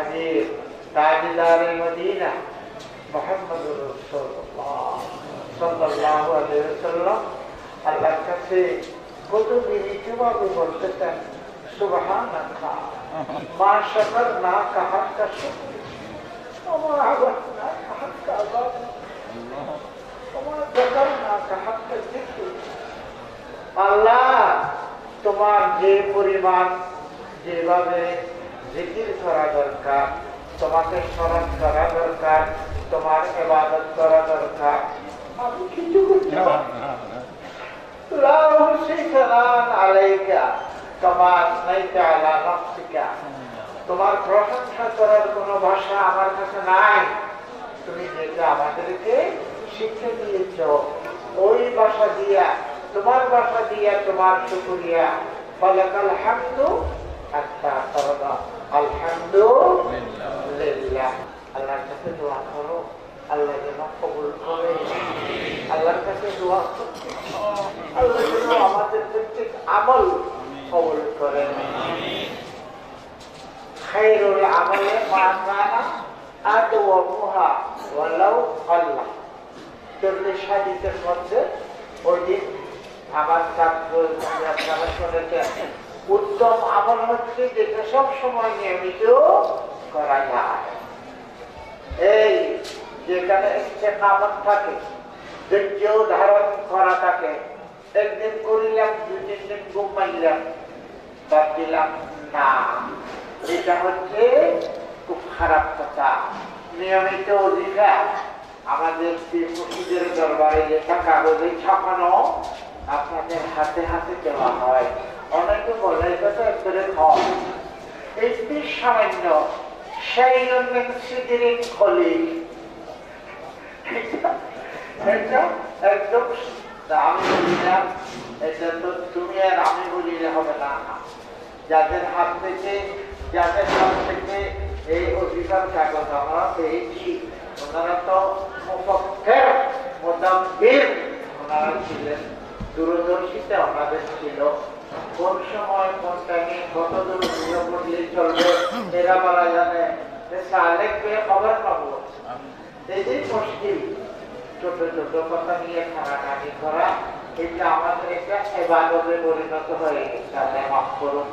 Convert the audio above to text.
হাজির তাজদার মদিনা মোহাম্মদ সাল্লাহ আলহ্লাম আল্লাহর কাছে কত বিনীতভাবে বলতে চান সুবাহান মা সকর না কাহার কা শুক্র না কাহার কা আবার আমার না কাহার কা আল্লাহ তোমার যে পরিমাণ যেভাবে জিকির করা দরকার তোমাকে স্মরণ করা দরকার তোমার এবাদত করা দরকার। আমি কিছু করতে তোমার প্রশংসা করার কোনো ভাষা আমার কাছে নাই। তুমি যেটা আমাদেরকে শিক্ষা দিয়েছ ওই ভাষা দিয়া তোমার ভাষা দিয়া তোমার শুকুরিয়া। ফলাকাল হামদু তরদা আলহামদুলিল্লাহ আল্লাহর কাছে আল্লাহ যেন কবুল মধ্যে ওই দিন আমার ছাত্র আপনারা শুনেছেন উত্তম আমল হচ্ছে যেটা সব সময় নিয়মিত করা যায়। এই যেখানে ইস্তেকামত থাকে, ধৈর্য ধারণ করা থাকে, একদিন করিলাম দুই তিন দিন ঘুমাইলাম, বাদ দিলাম, না। এটা হচ্ছে খুব খারাপ কথা। নিয়মিত অধিকার আমাদের মসজিদের দরবারে লেখা কাগজে ছাপানো আপনাদের হাতে হাতে দেওয়া হয়। অনেকে বলে করে একটি সামান্য সেই জন্য সিদিরিন খলি। তুমি আর আমি বলিলে হবে না। যাদের হাত থেকে, যাদের হাত থেকে এই অধিকার কাগজ, আমরা পেয়েছি। ওনারা তো মুফক্কের মোদাম্বির ওনারা ছিলেন দূরদর্শিতা, ওনাদের ছিল। কোন সময় কোন টাইমে কত দূর পড়লে চলবে এরা বলা জানে সালেককে খবর পাবো? এই যে মুশকিল ছোট ছোট কথা নিয়ে খানাখানি করা, এটা আমাদের একটা এবাদতে পরিণত হয়ে গেছে। মাফ করুন।